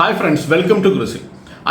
Hi friends welcome to ഗ്രിസിൽ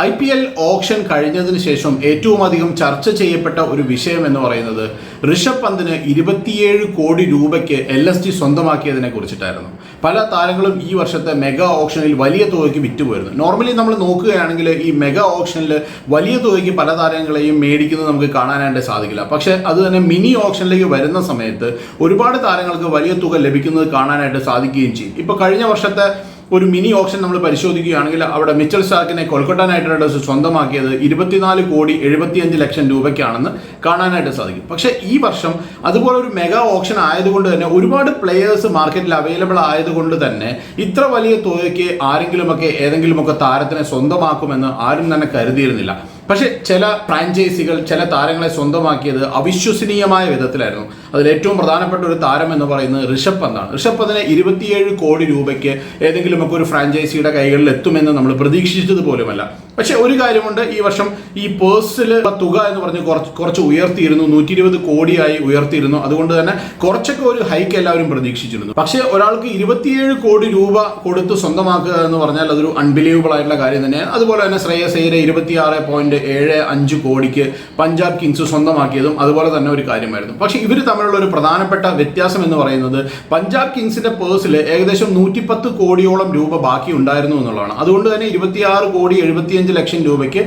I P L auction കഴിഞ്ഞതിന് ശേഷം ഏറ്റവും അധികം ചർച്ച ചെയ്യപ്പെട്ട ഒരു വിഷയം എന്ന് പറയുന്നത് ഋഷഭ് പന്തിന് ഇരുപത്തിയേഴ് കോടി രൂപയ്ക്ക് എൽ എസ് ടി സ്വന്തമാക്കിയതിനെ കുറിച്ചിട്ടായിരുന്നു. പല താരങ്ങളും ഈ വർഷത്തെ മെഗാ ഓപ്ഷനിൽ വലിയ തുകയ്ക്ക് വിറ്റുപോയിരുന്നു. നോർമലി നമ്മൾ നോക്കുകയാണെങ്കിൽ ഈ മെഗാ ഓപ്ഷനിൽ വലിയ തുകയ്ക്ക് പല താരങ്ങളെയും മേടിക്കുന്നത് നമുക്ക് കാണാനായിട്ട് സാധിക്കില്ല. പക്ഷേ അത് തന്നെ മിനി ഓപ്ഷനിലേക്ക് വരുന്ന സമയത്ത് ഒരുപാട് താരങ്ങൾക്ക് വലിയ തുക ലഭിക്കുന്നത് കാണാനായിട്ട് സാധിക്കുകയും ചെയ്യും. ഇപ്പോൾ കഴിഞ്ഞ വർഷത്തെ ഒരു മിനി ഓപ്ഷൻ നമ്മൾ പരിശോധിക്കുകയാണെങ്കിൽ അവിടെ മിച്ചൽ സ്റ്റാർക്കിനെ കൊൽക്കട്ട നൈറ്റ് റൈഡേഴ്സ് സ്വന്തമാക്കിയത്. ഇരുപത്തിനാല് കോടി എഴുപത്തിയഞ്ച് ലക്ഷം രൂപയ്ക്കാണെന്ന് കാണാനായിട്ട് സാധിക്കും. പക്ഷേ ഈ വർഷം അതുപോലെ ഒരു മെഗാ ഓപ്ഷൻ ആയതുകൊണ്ട് തന്നെ ഒരുപാട് പ്ലെയേഴ്സ് മാർക്കറ്റിൽ അവൈലബിൾ ആയതുകൊണ്ട് തന്നെ ഇത്ര വലിയ തുകയ്ക്ക് ആരെങ്കിലുമൊക്കെ ഏതെങ്കിലുമൊക്കെ താരത്തിനെ സ്വന്തമാക്കുമെന്ന് ആരും തന്നെ കരുതിയിരുന്നില്ല. പക്ഷേ ചില ഫ്രാഞ്ചൈസികൾ ചില താരങ്ങളെ സ്വന്തമാക്കിയത് അവിശ്വസനീയമായ വിധത്തിലായിരുന്നു. അതിൽ ഏറ്റവും പ്രധാനപ്പെട്ട ഒരു താരം എന്ന് പറയുന്നത് ഋഷഭ് പന്താണ്. ഋഷഭ് പന്തിന് ഇരുപത്തിയേഴ് കോടി രൂപയ്ക്ക് ഏതെങ്കിലുമൊക്കെ ഒരു ഫ്രാഞ്ചൈസിയുടെ കൈകളിൽ എത്തുമെന്ന് നമ്മൾ പ്രതീക്ഷിച്ചത് പോലുമല്ല പക്ഷേ ഒരു കാര്യമുണ്ട് ഈ വർഷം ഈ പേഴ്സിൽ തുക എന്ന് പറഞ്ഞ് കുറച്ച് കുറച്ച് ഉയർത്തിയിരുന്നു നൂറ്റി ഇരുപത് കോടിയായി ഉയർത്തിയിരുന്നു. അതുകൊണ്ട് തന്നെ കുറച്ചൊക്കെ ഒരു ഹൈക്ക് എല്ലാവരും പ്രതീക്ഷിച്ചിരുന്നു. പക്ഷേ ഒരാൾക്ക് ഇരുപത്തിയേഴ് കോടി രൂപ കൊടുത്ത് സ്വന്തമാക്കുക എന്ന് പറഞ്ഞാൽ അതൊരു അൺബിലീവബിൾ ആയിട്ടുള്ള കാര്യം തന്നെയാണ്. അതുപോലെ തന്നെ ശ്രേയസ് ഇരുപത്തിയാറ് പോയിന്റ് ഏഴ് അഞ്ച് കോടിക്ക് പഞ്ചാബ് കിങ്സ് സ്വന്തമാക്കിയതും അതുപോലെ തന്നെ ഒരു കാര്യമായിരുന്നു. പക്ഷേ ഇവർ തമ്മിലുള്ള ഒരു പ്രധാനപ്പെട്ട വ്യത്യാസം എന്ന് പറയുന്നത് പഞ്ചാബ് കിങ്സിന്റെ പേഴ്സിൽ ഏകദേശം നൂറ്റിപ്പത്ത് കോടിയോളം രൂപ ബാക്കി ഉണ്ടായിരുന്നു എന്നുള്ളതാണ്. അതുകൊണ്ട് തന്നെ ഇരുപത്തിയാറ് കോടി എഴുപത്തിയഞ്ച് ലക്ഷം രൂപയ്ക്ക്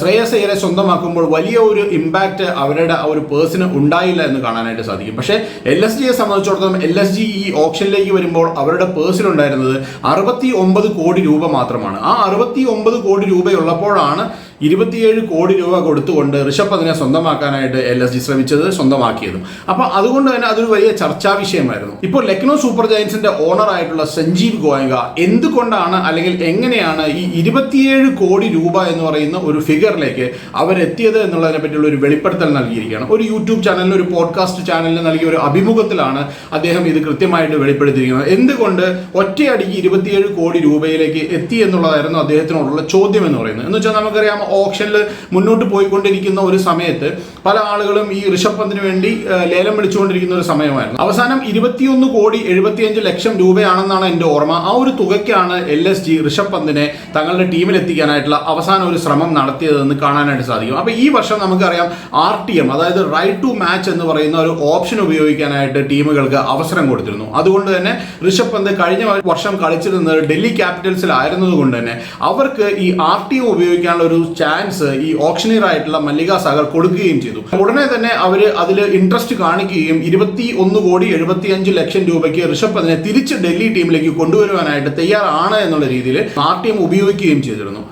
ശ്രേയസ് അയ്യരെ സ്വന്തമാക്കുമ്പോൾ വലിയ ഒരു ഇമ്പാക്റ്റ് അവരുടെ ആ ഒരു പേഴ്സിന് ഉണ്ടായില്ല എന്ന് കാണാനായിട്ട് സാധിക്കും. പക്ഷേ എൽ എസ് ജിയെ സംബന്ധിച്ചിടത്തോളം എൽ എസ് ജി ഈ ഓപ്ഷനിലേക്ക് വരുമ്പോൾ അവരുടെ പേഴ്സിലുണ്ടായിരുന്നത് അറുപത്തി ഒമ്പത് കോടി രൂപ മാത്രമാണ്. ആ അറുപത്തി ഒമ്പത് കോടി രൂപയുള്ളപ്പോഴാണ് ഇരുപത്തിയേഴ് കോടി രൂപ കൊടുത്തുകൊണ്ട് ഋഷഭ് അതിനെ സ്വന്തമാക്കാനായിട്ട് എൽ എസ് ജി ശ്രമിച്ചത് സ്വന്തമാക്കിയതും. അപ്പൊ അതുകൊണ്ട് തന്നെ അതൊരു വലിയ ചർച്ചാ വിഷയമായിരുന്നു. ഇപ്പോൾ ലക്നൗ സൂപ്പർ ജയൻസിന്റെ ഓണർ ആയിട്ടുള്ള സഞ്ജീവ് ഗോയങ്ക എന്തുകൊണ്ടാണ് അല്ലെങ്കിൽ എങ്ങനെയാണ് ഈ ഇരുപത്തിയേഴ് കോടി രൂപ എന്ന് പറയുന്ന ഒരു ഫിഗറിലേക്ക് അവരെത്തിയത് എന്നുള്ളതിനെ പറ്റിയുള്ള ഒരു വെളിപ്പെടുത്തൽ നൽകിയിരിക്കുകയാണ്. ഒരു യൂട്യൂബ് ചാനലിൽ ഒരു പോഡ്കാസ്റ്റ് ചാനലിന് നൽകിയ ഒരു അഭിമുഖത്തിലാണ് അദ്ദേഹം ഇത് കൃത്യമായിട്ട് വെളിപ്പെടുത്തിയിരിക്കുന്നത്. എന്തുകൊണ്ട് ഒറ്റയടിക്ക് ഇരുപത്തിയേഴ് കോടി രൂപയിലേക്ക് എത്തി എന്നുള്ളതായിരുന്നു അദ്ദേഹത്തിനോടുള്ള ചോദ്യം എന്ന് പറയുന്നത്? എന്ന് വെച്ചാൽ നമുക്കറിയാം ഓപ്ഷനിൽ മുന്നോട്ട് പോയിക്കൊണ്ടിരിക്കുന്ന ഒരു സമയത്ത് പല ആളുകളും ഈ ഋഷഭ് പന്തിന് വേണ്ടി ലേലം വിളിച്ചുകൊണ്ടിരിക്കുന്ന ഒരു സമയമായിരുന്നു. അവസാനം ഇരുപത്തിയൊന്ന് കോടി എഴുപത്തിയഞ്ച് ലക്ഷം രൂപയാണെന്നാണ് എന്റെ ഓർമ്മ. ആ ഒരു തുകയ്ക്കാണ് എൽ എസ് ജി ഋഷഭ് പന്തിനെ തങ്ങളുടെ ടീമിൽ എത്തിക്കാനായിട്ടുള്ള അവസാന ഒരു ശ്രമം നടത്തിയതെന്ന് കാണാനായിട്ട് സാധിക്കും. അപ്പോൾ ഈ വർഷം നമുക്കറിയാം ആർ ടി എം അതായത് റൈറ്റ് ടു മാച്ച് എന്ന് പറയുന്ന ഒരു ഓപ്ഷൻ ഉപയോഗിക്കാനായിട്ട് ടീമുകൾക്ക് അവസരം കൊടുത്തിരുന്നു. അതുകൊണ്ട് തന്നെ ഋഷഭ് പന്ത് കഴിഞ്ഞ വർഷം കളിച്ചിരുന്നത് ഡൽഹി ക്യാപിറ്റൽസിലായിരുന്നതുകൊണ്ട് തന്നെ അവർക്ക് ഈ ആർ ടി എം ഉപയോഗിക്കാനുള്ള ഒരു ചാൻസ് ഈ ഓപ്ഷനിയർ ആയിട്ടുള്ള മല്ലിക സാഗർ കൊടുക്കുകയും ചെയ്തു. ഉടനെ തന്നെ അവർ അതിൽ ഇൻട്രസ്റ്റ് കാണിക്കുകയും ഇരുപത്തി ഒന്ന് കോടി എഴുപത്തി അഞ്ച് ലക്ഷം രൂപയ്ക്ക് ഋഷഭ് അതിനെ തിരിച്ച് ഡൽഹി ടീമിലേക്ക് കൊണ്ടുവരുവാനായിട്ട് തയ്യാറാണ് എന്നുള്ള രീതിയിൽ ആർ ടി എം ഉപയോഗിക്കുകയും ചെയ്തിരുന്നു.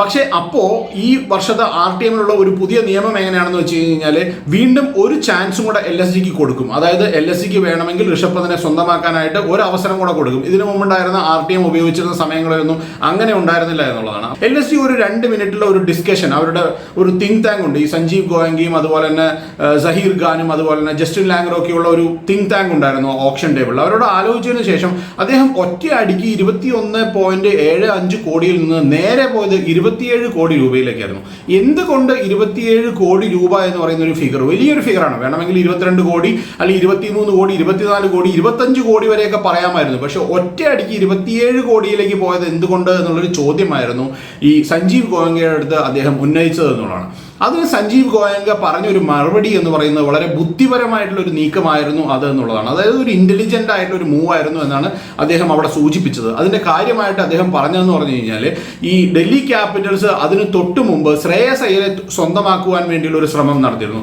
പക്ഷേ അപ്പോൾ ഈ വർഷത്തെ ആർ ടി എമ്മിലുള്ള ഒരു പുതിയ നിയമം എങ്ങനെയാണെന്ന് വെച്ച് കഴിഞ്ഞാൽ വീണ്ടും ഒരു ചാൻസും കൂടെ എൽ എസ് ജിക്ക് കൊടുക്കും. അതായത് എൽ എസ് ജിക്ക് വേണമെങ്കിൽ ഋഷഭ് സ്വന്തമാക്കാനായിട്ട് ഒരു അവസരം കൂടെ കൊടുക്കും. ഇതിനു മുമ്പുണ്ടായിരുന്ന ആർ ടി എം ഉപയോഗിച്ചിരുന്ന സമയങ്ങളിലൊന്നും അങ്ങനെ ഉണ്ടായിരുന്നില്ല എന്നുള്ളതാണ്. എൽ എസ് ജി ഒരു രണ്ട് മിനിറ്റുള്ള ഒരു ഡിസ്കഷൻ അവരുടെ ഒരു തിങ്ക് താങ്ക് ഉണ്ട്. ഈ സഞ്ജീവ് ഗോയങ്കിയും അതുപോലെ തന്നെ സഹീർ ഖാനും അതുപോലെ തന്നെ ജസ്റ്റിൻ ലാംഗ്രോക്കിയുള്ള ഒരു തിങ്ക് താങ്ക് ഉണ്ടായിരുന്നു ഓപ്ഷൻ ടേബിളിൽ അവരോട് ആലോചിച്ചതിന് ശേഷം അദ്ദേഹം ഒറ്റ അടിക്ക് ഇരുപത്തി ഒന്ന് പോയിന്റ് ഏഴ് അഞ്ച് കോടിയിൽ നിന്ന് നേരെ പോയത് ഇരുപത്തിയേഴ് കോടി രൂപയിലേക്കായിരുന്നു. എന്തുകൊണ്ട് ഇരുപത്തിയേഴ് കോടി രൂപ എന്ന് പറയുന്ന ഒരു ഫിഗർ വലിയൊരു ഫിഗറാണ് വേണമെങ്കിൽ ഇരുപത്തിരണ്ട് കോടി അല്ലെങ്കിൽ ഇരുപത്തിമൂന്ന് കോടി ഇരുപത്തിനാല് കോടി ഇരുപത്തഞ്ച് കോടി വരെയൊക്കെ പറയാമായിരുന്നു. പക്ഷേ ഒറ്റയടിക്ക് ഇരുപത്തിയേഴ് കോടിയിലേക്ക് പോയത് എന്തുകൊണ്ട് എന്നുള്ളൊരു ചോദ്യമായിരുന്നു ഈ സഞ്ജീവ് ഗോയങ്കയുടെ അടുത്ത് അദ്ദേഹം ഉന്നയിച്ചത് എന്നുള്ളതാണ്. അതിന് സഞ്ജീവ് ഗോയങ്ക പറഞ്ഞൊരു മറുപടി എന്ന് പറയുന്നത് വളരെ ബുദ്ധിപരമായിട്ടുള്ള ഒരു നീക്കമായിരുന്നു അത് എന്നുള്ളതാണ്. അതായത് ഒരു ഇന്റലിജന്റ് ആയിട്ടുള്ള ഒരു മൂവ് ആയിരുന്നു എന്നാണ് അദ്ദേഹം അവിടെ സൂചിപ്പിച്ചത്. അതിന്റെ കാര്യമായിട്ട് അദ്ദേഹം പറഞ്ഞതെന്ന് പറഞ്ഞു കഴിഞ്ഞാൽ ഈ ഡൽഹി ക്യാപിറ്റൽസ് അതിന് തൊട്ട് മുമ്പ് ശ്രേയസ് അയ്യരെ സ്വന്തമാക്കുവാൻ വേണ്ടിയുള്ള ഒരു ശ്രമം നടത്തിയിരുന്നു.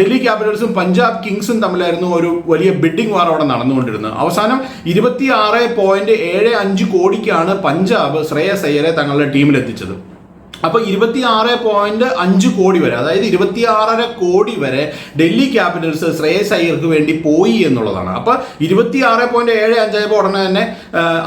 ഡൽഹി ക്യാപിറ്റൽസും പഞ്ചാബ് കിങ്സും തമ്മിലായിരുന്നു ഒരു വലിയ ബിഡിംഗ് വാർ അവിടെ നടന്നുകൊണ്ടിരുന്നത്. അവസാനം ഇരുപത്തി ആറ് പോയിന്റ് ഏഴ് അഞ്ച് കോടിക്കാണ് പഞ്ചാബ് ശ്രേയസ് അയ്യരെ തങ്ങളുടെ ടീമിൽ എത്തിച്ചത് അപ്പൊ ഇരുപത്തി ആറ് പോയിന്റ് അഞ്ച് കോടി വരെ അതായത് ഇരുപത്തി ആറര കോടി വരെ ഡൽഹി ക്യാപിറ്റൽസ് ശ്രേയസ് അയ്യർക്ക് വേണ്ടി പോയി എന്നുള്ളതാണ്. അപ്പൊ ഇരുപത്തി ആറ് പോയിന്റ് ഏഴ് അഞ്ചായപ്പോൾ ഉടനെ തന്നെ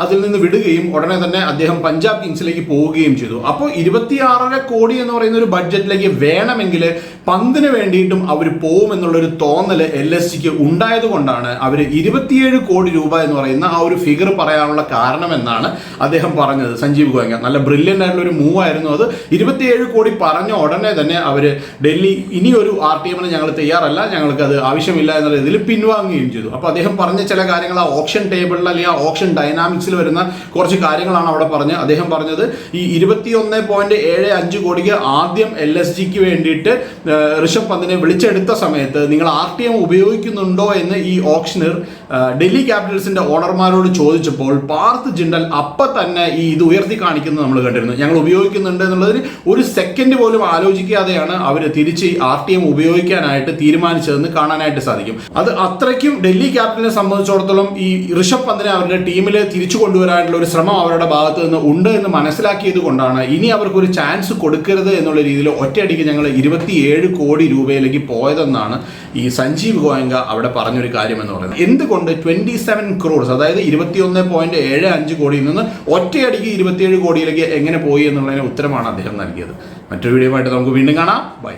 അതിൽ നിന്ന് വിടുകയും ഉടനെ തന്നെ അദ്ദേഹം പഞ്ചാബ് കിങ്സിലേക്ക് പോവുകയും ചെയ്തു. അപ്പോൾ ഇരുപത്തി ആറര കോടി എന്ന് പറയുന്ന ഒരു ബഡ്ജറ്റിലേക്ക് വേണമെങ്കിൽ പന്തിന് വേണ്ടിയിട്ടും അവർ പോകും എന്നുള്ളൊരു തോന്നൽ എൽ എസ് സിക്ക് ഉണ്ടായത് കൊണ്ടാണ് അവർ ഇരുപത്തിയേഴ് കോടി രൂപ എന്ന് പറയുന്ന ആ ഒരു ഫിഗർ പറയാനുള്ള കാരണം എന്നാണ് അദ്ദേഹം പറഞ്ഞത്. സഞ്ജീവ് ഗോയങ്ക നല്ല ബ്രില്യന്റ് ആയിട്ടുള്ള ഒരു മൂവ് ആയിരുന്നു അത്. ഇരുപത്തിയേഴ് കോടി പറഞ്ഞ ഉടനെ തന്നെ അവർ ഡൽഹി ഇനിയൊരു ആർ ടി എമ്മിന് ഞങ്ങൾ തയ്യാറല്ല ഞങ്ങൾക്ക് അത് ആവശ്യമില്ല എന്നുള്ള ഇതിൽ പിൻവാങ്ങുകയും ചെയ്തു. അപ്പോൾ അദ്ദേഹം പറഞ്ഞ ചില കാര്യങ്ങൾ ആ ഓപ്ഷൻ ടേബിളിൽ അല്ലെങ്കിൽ ആ ഓപ്ഷൻ ഡൈനാമിക്സിൽ വരുന്ന കുറച്ച് കാര്യങ്ങളാണ് അവിടെ പറഞ്ഞത് അദ്ദേഹം പറഞ്ഞത്. ഈ ഇരുപത്തിയൊന്ന് പോയിന്റ് ഏഴ് അഞ്ച് കോടിക്ക് ആദ്യം എൽ എസ് ജിക്ക് വേണ്ടിയിട്ട് ഋഷഭ് പന്തിനെ വിളിച്ചെടുത്ത സമയത്ത് നിങ്ങൾ ആർ ടി എം ഉപയോഗിക്കുന്നുണ്ടോ എന്ന് ഈ ഓപ്ഷനർ ഡൽഹി ക്യാപിറ്റൽസിന്റെ ഓണർമാരോട് ചോദിച്ചപ്പോൾ പാർത്ത് ജിണ്ടൽ അപ്പം തന്നെ ഈ ഇത് ഉയർത്തി കാണിക്കുന്നത് നമ്മൾ കണ്ടിരുന്നു. ഞങ്ങൾ ഉപയോഗിക്കുന്നുണ്ട് എന്നുള്ളതിന് ഒരു സെക്കൻഡ് പോലും ആലോചിക്കാതെയാണ് അവർ തിരിച്ച് ആർ ടി എം ഉപയോഗിക്കാനായിട്ട് തീരുമാനിച്ചതെന്ന് കാണാനായിട്ട് സാധിക്കും. അത് അത്രയ്ക്കും ഡൽഹി ക്യാപിറ്റലിനെ സംബന്ധിച്ചിടത്തോളം ഈ ഋഷഭ് പന്തിനെ അവരുടെ ടീമിൽ തിരിച്ചു കൊണ്ടുവരാനുള്ള ഒരു ശ്രമം അവരുടെ ഭാഗത്ത് നിന്ന് ഉണ്ട് എന്ന് മനസ്സിലാക്കിയത് കൊണ്ടാണ് ഇനി അവർക്ക് ഒരു ചാൻസ് കൊടുക്കരുത് എന്നുള്ള രീതിയിൽ ഒറ്റയടിക്ക് ഞങ്ങൾ ഇരുപത്തിയേഴ് കോടി രൂപയിലേക്ക് പോയതെന്നാണ് ഈ സഞ്ജീവ് ഗോയങ്ക അവിടെ പറഞ്ഞൊരു കാര്യം എന്ന് പറയുന്നത്. എന്തുകൊണ്ട് ട്വന്റി സെവൻ ക്രോഡ്സ് അതായത് ഇരുപത്തിയൊന്ന് പോയിന്റ് ഏഴ് അഞ്ച് കോടിയിൽ നിന്ന് ഒറ്റയടിക്ക് ഇരുപത്തിയേഴ് കോടിയിലേക്ക് എങ്ങനെ പോയി എന്നുള്ളതിന് ഉത്തരമാണ് അദ്ദേഹം നൽകിയത്. മറ്റൊരു വീഡിയോ ആയിട്ട് നമുക്ക് വീണ്ടും കാണാം. ബൈ